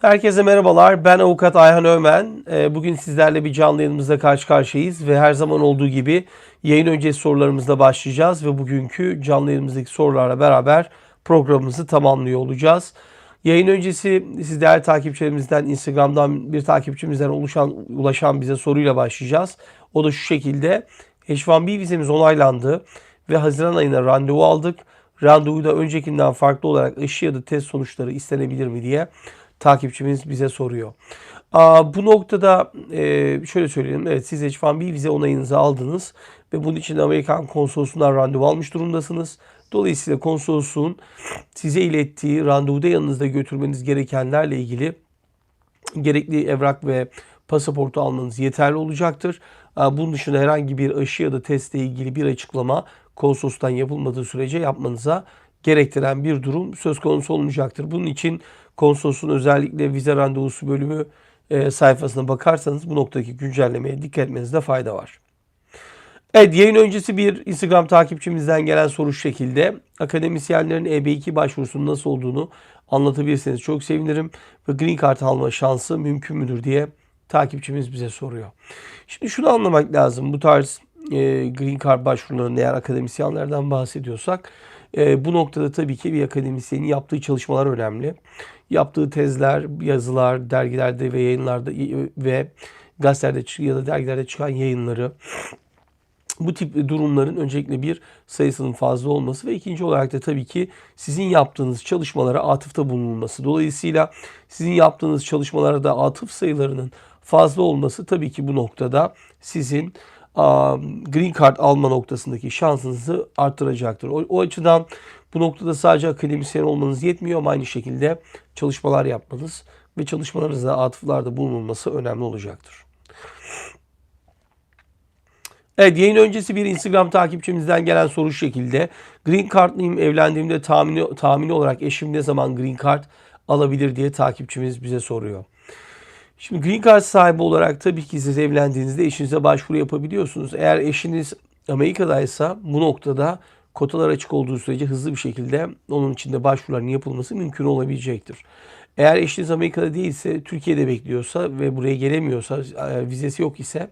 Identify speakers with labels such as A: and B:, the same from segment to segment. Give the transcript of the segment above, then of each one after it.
A: Herkese merhabalar. Ben avukat Ayhan Ömen. Ee, Bugün sizlerle bir canlı yayınımızda karşı karşıyayız ve her zaman olduğu gibi yayın öncesi sorularımızla başlayacağız ve bugünkü canlı yayınımızdaki sorularla beraber programımızı tamamlıyor olacağız. Yayın öncesi siz değerli takipçilerimizden, Instagram'dan bir takipçimizden oluşan, ulaşan bize soruyla başlayacağız. O da şu şekilde. H1B vizemiz onaylandı ve Haziran ayına randevu aldık. Randevuyu da öncekinden farklı olarak aşı ya da test sonuçları istenebilir mi diye takipçimiz bize soruyor. Aa, bu noktada e, şöyle söyleyelim. Evet siz H1B vize onayınızı aldınız ve bunun için Amerikan konsolosundan randevu almış durumdasınız. Dolayısıyla konsolosun size ilettiği randevuda yanınızda götürmeniz gerekenlerle ilgili gerekli evrak ve pasaportu almanız yeterli olacaktır. Bunun dışında herhangi bir aşı ya da testle ilgili bir açıklama konsolostan yapılmadığı sürece yapmanıza gerektiren bir durum söz konusu olmayacaktır. Bunun için konsolosun özellikle vize randevusu bölümü e, sayfasına bakarsanız bu noktadaki güncellemeye dikkat etmenizde fayda var. Evet yayın öncesi bir Instagram takipçimizden gelen soru şu şekilde. Akademisyenlerin EB2 başvurusunun nasıl olduğunu anlatabilirseniz çok sevinirim. Ve Green Card alma şansı mümkün müdür diye takipçimiz bize soruyor. Şimdi şunu anlamak lazım. Bu tarz e, Green Card başvurularında eğer akademisyenlerden bahsediyorsak e, bu noktada tabii ki bir akademisyenin yaptığı çalışmalar önemli. Yaptığı tezler, yazılar, dergilerde ve yayınlarda ve gazetelerde ya da dergilerde çıkan yayınları bu tip durumların öncelikle bir sayısının fazla olması ve ikinci olarak da tabii ki sizin yaptığınız çalışmalara atıfta bulunulması. Dolayısıyla sizin yaptığınız çalışmalara da atıf sayılarının fazla olması tabii ki bu noktada sizin green card alma noktasındaki şansınızı arttıracaktır. O, o açıdan bu noktada sadece akademisyen olmanız yetmiyor ama aynı şekilde çalışmalar yapmanız ve çalışmalarınızda atıflarda bulunulması önemli olacaktır. Evet yayın öncesi bir Instagram takipçimizden gelen soru şekilde. Green Card'lıyım evlendiğimde tahmini, tahmini olarak eşim ne zaman Green Card alabilir diye takipçimiz bize soruyor. Şimdi Green Card sahibi olarak tabii ki siz evlendiğinizde eşinize başvuru yapabiliyorsunuz. Eğer eşiniz Amerika'daysa bu noktada kotalar açık olduğu sürece hızlı bir şekilde onun içinde başvuruların yapılması mümkün olabilecektir. Eğer eşiniz Amerika'da değilse, Türkiye'de bekliyorsa ve buraya gelemiyorsa, e, vizesi yok ise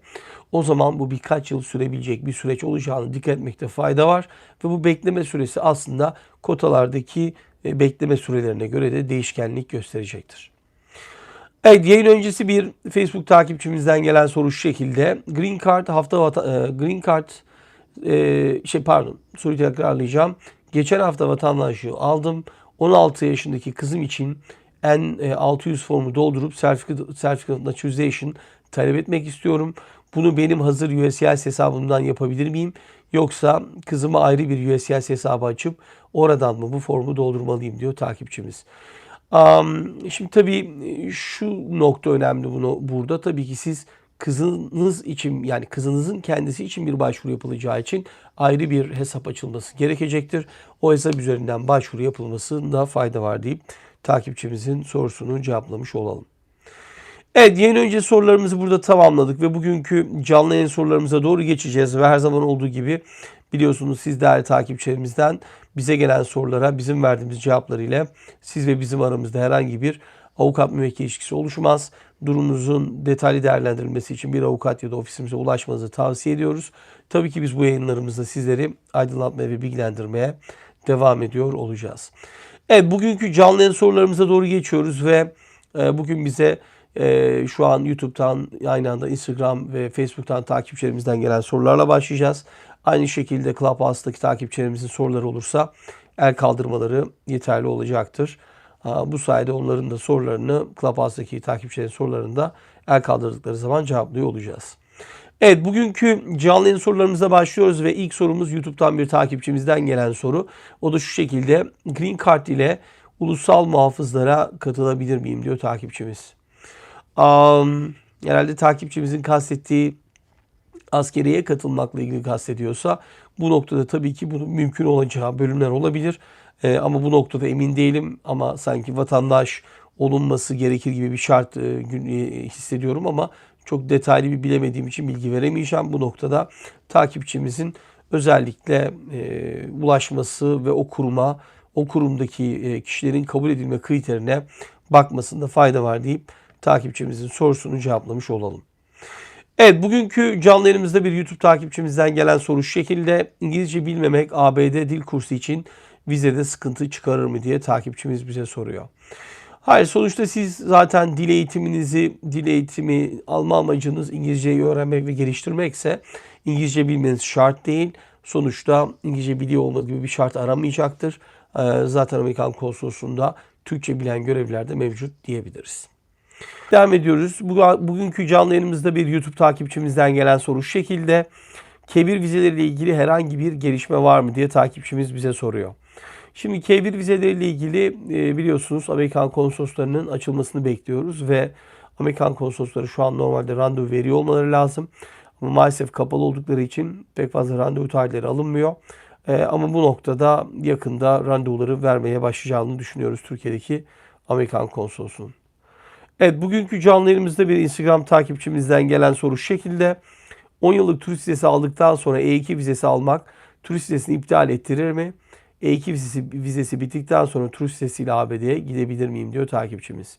A: o zaman bu birkaç yıl sürebilecek bir süreç olacağını dikkat etmekte fayda var. Ve bu bekleme süresi aslında kotalardaki e, bekleme sürelerine göre de değişkenlik gösterecektir. Evet yayın öncesi bir Facebook takipçimizden gelen soru şu şekilde. Green Card hafta vata- e, Green Card e, şey pardon soruyu tekrarlayacağım. Geçen hafta vatandaşlığı aldım. 16 yaşındaki kızım için N600 formu doldurup of Naturalization talep etmek istiyorum. Bunu benim hazır USCIS hesabımdan yapabilir miyim? Yoksa kızıma ayrı bir USCIS hesabı açıp oradan mı bu formu doldurmalıyım diyor takipçimiz. Şimdi tabii şu nokta önemli bunu burada. Tabii ki siz kızınız için yani kızınızın kendisi için bir başvuru yapılacağı için ayrı bir hesap açılması gerekecektir. O hesap üzerinden başvuru yapılmasında fayda var deyip takipçimizin sorusunu cevaplamış olalım. Evet yayın önce sorularımızı burada tamamladık ve bugünkü canlı yayın sorularımıza doğru geçeceğiz ve her zaman olduğu gibi biliyorsunuz siz değerli takipçilerimizden bize gelen sorulara bizim verdiğimiz cevaplar ile siz ve bizim aramızda herhangi bir avukat müvekkil ilişkisi oluşmaz. Durumunuzun detaylı değerlendirilmesi için bir avukat ya da ofisimize ulaşmanızı tavsiye ediyoruz. Tabii ki biz bu yayınlarımızda sizleri aydınlatmaya ve bilgilendirmeye devam ediyor olacağız. Evet bugünkü canlı yayın sorularımıza doğru geçiyoruz ve e, bugün bize e, şu an YouTube'dan aynı anda Instagram ve Facebook'tan takipçilerimizden gelen sorularla başlayacağız. Aynı şekilde Clubhouse'daki takipçilerimizin soruları olursa el kaldırmaları yeterli olacaktır. Bu sayede onların da sorularını Clubhouse'daki takipçilerin sorularını da el kaldırdıkları zaman cevaplıyor olacağız. Evet bugünkü canlı yayın sorularımıza başlıyoruz ve ilk sorumuz YouTube'dan bir takipçimizden gelen soru. O da şu şekilde Green Card ile ulusal muhafızlara katılabilir miyim diyor takipçimiz. Um, herhalde takipçimizin kastettiği askeriye katılmakla ilgili kastediyorsa bu noktada tabii ki bunun mümkün olacağı bölümler olabilir. Ee, ama bu noktada emin değilim ama sanki vatandaş olunması gerekir gibi bir şart e, e, hissediyorum ama çok detaylı bir bilemediğim için bilgi veremeyeceğim. Bu noktada takipçimizin özellikle e, ulaşması ve o kuruma, o kurumdaki e, kişilerin kabul edilme kriterine bakmasında fayda var deyip takipçimizin sorusunu cevaplamış olalım. Evet bugünkü canlı yayınımızda bir YouTube takipçimizden gelen soru şu şekilde. İngilizce bilmemek ABD dil kursu için vizede sıkıntı çıkarır mı diye takipçimiz bize soruyor. Hayır sonuçta siz zaten dil eğitiminizi, dil eğitimi alma amacınız İngilizceyi öğrenmek ve geliştirmekse İngilizce bilmeniz şart değil. Sonuçta İngilizce biliyor olmak gibi bir şart aramayacaktır. Ee, Zaten Amerikan konsolosluğunda Türkçe bilen görevliler de mevcut diyebiliriz. Devam ediyoruz. Bu- Bugünkü canlı yayınımızda bir YouTube takipçimizden gelen soru şu şekilde. K1 vizeleriyle ilgili herhangi bir gelişme var mı diye takipçimiz bize soruyor. Şimdi K1 vizeleriyle ilgili e, biliyorsunuz Amerikan konsoloslarının açılmasını bekliyoruz ve Amerikan konsolosları şu an normalde randevu veriyor olmaları lazım. Ama maalesef kapalı oldukları için pek fazla randevu tarihleri alınmıyor. E, ama bu noktada yakında randevuları vermeye başlayacağını düşünüyoruz Türkiye'deki Amerikan konsolosunun. Evet bugünkü canlı yayınımızda bir Instagram takipçimizden gelen soru şu şekilde. 10 yıllık turist vizesi aldıktan sonra E2 vizesi almak turist vizesini iptal ettirir mi? E2 vizesi, vizesi bittikten sonra turist vizesiyle ABD'ye gidebilir miyim diyor takipçimiz.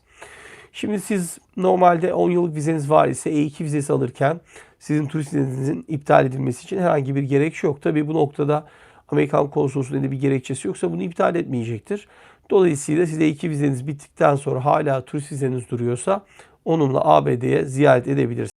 A: Şimdi siz normalde 10 yıllık vizeniz var ise E2 vizesi alırken sizin turist vizenizin iptal edilmesi için herhangi bir gerekçe yok. Tabii bu noktada Amerikan konsolosluğunda da bir gerekçesi yoksa bunu iptal etmeyecektir. Dolayısıyla size E2 vizeniz bittikten sonra hala turist vizeniz duruyorsa onunla ABD'ye ziyaret edebilirsiniz.